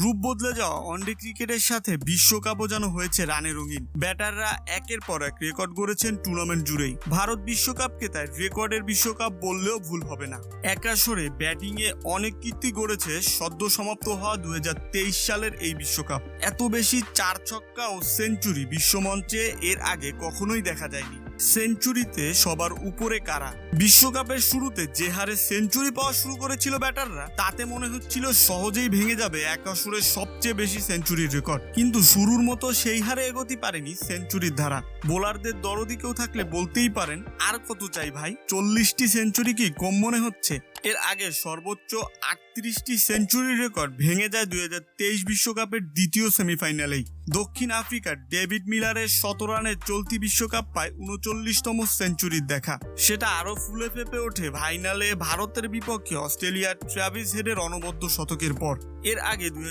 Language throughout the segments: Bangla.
যাওয়া ওয়ানডে ক্রিকেটের সাথে বিশ্বকাপও যেন হয়েছে রানে রঙিন। ব্যাটাররা একের পর এক রেকর্ড গড়েছেন টুর্নামেন্ট জুড়েই। ভারত বিশ্বকাপকে তাই রেকর্ডের বিশ্বকাপ বললেও ভুল হবে না। একাশরে ব্যাটিংয়ে অনেক কীর্তি গড়েছে সদ্য সমাপ্ত হওয়া দু হাজার তেইশ সালের এই বিশ্বকাপ। এত বেশি চার ছক্কা ও সেঞ্চুরি বিশ্বমঞ্চে এর আগে কখনোই দেখা যায়নি। সেঞ্চুরিতে সবার উপরে কারা? বিশ্বকাপের শুরুতে যে হারে সেঞ্চুরি পাওয়া শুরু করেছিল ব্যাটাররা, তাতে মনে হচ্ছিল সহজেই ভেঙে যাবে এক আসরের সবচেয়ে বেশি সেঞ্চুরির রেকর্ড। কিন্তু শুরুর মতো সেই হারে এগোতে পারেনি সেঞ্চুরির ধারা। বোলারদের দরদি কেউ থাকলে বলতেই পারেন, আর কত চাই ভাই? চল্লিশটি সেঞ্চুরি কি কম মনে হচ্ছে? এর আগে সর্বোচ্চ আটত্রিশটি সেঞ্চুরি রেকর্ড ভেঙে যায় দুই বিশ্বকাপের দ্বিতীয় সেমিফাইনালেই। দক্ষিণ আফ্রিকার ডেভিড মিলারের শত রানের চলতি বিশ্বকাপ পায় উনচল্লিশতম সেঞ্চুরির দেখা। সেটা আরও ফুলে ফেপে ওঠে ফাইনালে ভারতের বিপক্ষে অস্ট্রেলিয়ার ট্রাভিস হেডের অনবদ্য শতকের পর। এর আগে দুই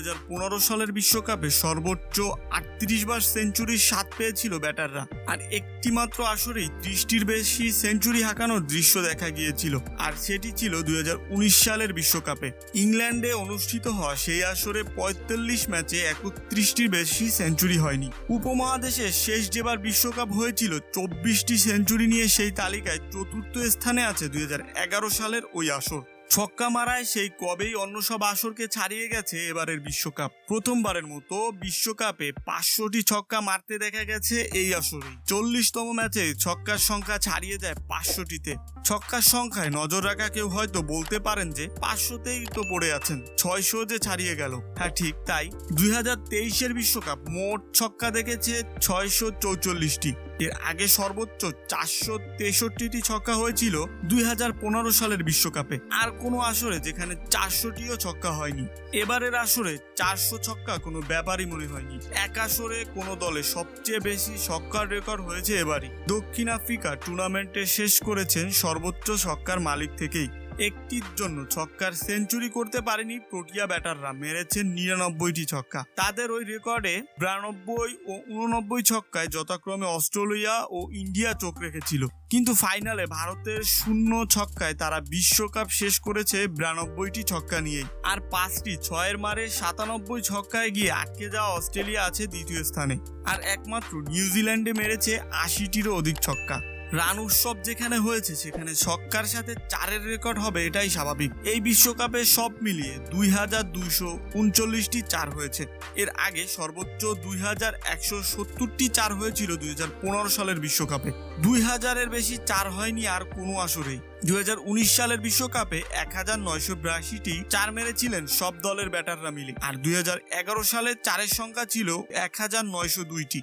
সালের বিশ্বকাপে সর্বোচ্চ আটত্রিশ বার সেঞ্চুরির স্বাদ পেয়েছিল ব্যাটাররা। আর একটিমাত্র আসরেই ত্রিশটির বেশি সেঞ্চুরি হাঁকানোর দৃশ্য দেখা গিয়েছিল। আর সেটি ছিল দুই হাজার উনিশ সালের বিশ্বকাপে। ইংল্যান্ডে অনুষ্ঠিত হওয়া সেই আসরে পঁয়তাল্লিশ ম্যাচে একত্রিশটির বেশি সেঞ্চুরি হয়নি। উপমহাদেশে শেষ যেবার বিশ্বকাপ হয়েছিল, চব্বিশটি সেঞ্চুরি নিয়ে সেই তালিকায় চতুর্থ স্থানে আছে দুই হাজার এগারো সালের ওই আসর। ছক্কা মারায় সেই কবেই অন্য সব আসরকে ছাড়িয়ে গেছে এবারের বিশ্বকাপ। প্রথমবারের মতো বিশ্বকাপে পাঁচশোটি ছক্কা মারতে দেখা গেছে এই আসরে চল্লিশতম ম্যাচে ছক্কার সংখ্যা ছাড়িয়ে যায় পাঁচশোটিতে। ছক্কার সংখ্যায় নজর রাখা কেউ হয়তো বলতে পারেন যে পাঁচশোতেই তো পড়ে আছেন, ছয়শো যে ছাড়িয়ে গেল। হ্যাঁ ঠিক তাই। দুই হাজার তেইশের বিশ্বকাপ মোট ছক্কা দেখেছে ছয়শো চৌচল্লিশটি। এর আগে সর্বোচ্চ চারশো তেষট্টিটি ছক্কা হয়েছিল দুই হাজার পনেরো সালের বিশ্বকাপে। আর কোনো আসরে যেখানে চারশোটিও ছক্কা হয়নি। এবারের আসরে চারশো ছক্কা কোনো ব্যাপারই মনে হয়নি। এক আসরে কোনো দলে সবচেয়ে বেশি ছক্কার রেকর্ড হয়েছে এবারই। দক্ষিণ আফ্রিকা টুর্নামেন্টে শেষ করেছেন সর্বোচ্চ ছক্কার মালিক থেকেই। একটির জন্য ছক্কার সেঞ্চুরি করতে পারেনি প্রোটিয়া ব্যাটাররা, মেরেছেন নিরানব্বইটি ছক্কা। তাদের ওই রেকর্ডে বিরানব্বই ও উননব্বই ছক্কায় যথাক্রমে অস্ট্রেলিয়া ও ইন্ডিয়া চোখ রেখেছিল। কিন্তু ফাইনালে ভারতের শূন্য ছক্কায় তারা বিশ্বকাপ শেষ করেছে বিরানব্বইটি ছক্কা নিয়েই। আর পাঁচটি, ছয়ের মারে সাতানব্বই ছক্কায় গিয়ে আটকে যাওয়া অস্ট্রেলিয়া আছে দ্বিতীয় স্থানে। আর একমাত্র নিউজিল্যান্ডে মেরেছে আশিটিরও অধিক ছক্কা। রান উৎসব যেখানে হয়েছে, সেখানে ছক্কার সাথে চারের রেকর্ড হবে, এটাই স্বাভাবিক। এই বিশ্বকাপে সব মিলিয়ে দুই হাজার দুইশো উনচল্লিশটি চার হয়েছে। এর আগে সর্বোচ্চ দুই হাজার একশো সত্তরটি চার হয়েছিল দুই হাজার পনেরো সালের বিশ্বকাপে। দুই হাজারের বেশি চার হয়নি আর কোনো আসরেই। দুই হাজার উনিশ সালের বিশ্বকাপে এক হাজার নয়শো বিরাশিটি চার মেরেছিলেন সব দলের ব্যাটাররা মিলে। আর দুই হাজার এগারো সালে চারের সংখ্যা ছিল এক হাজার নয়শো দুইটি।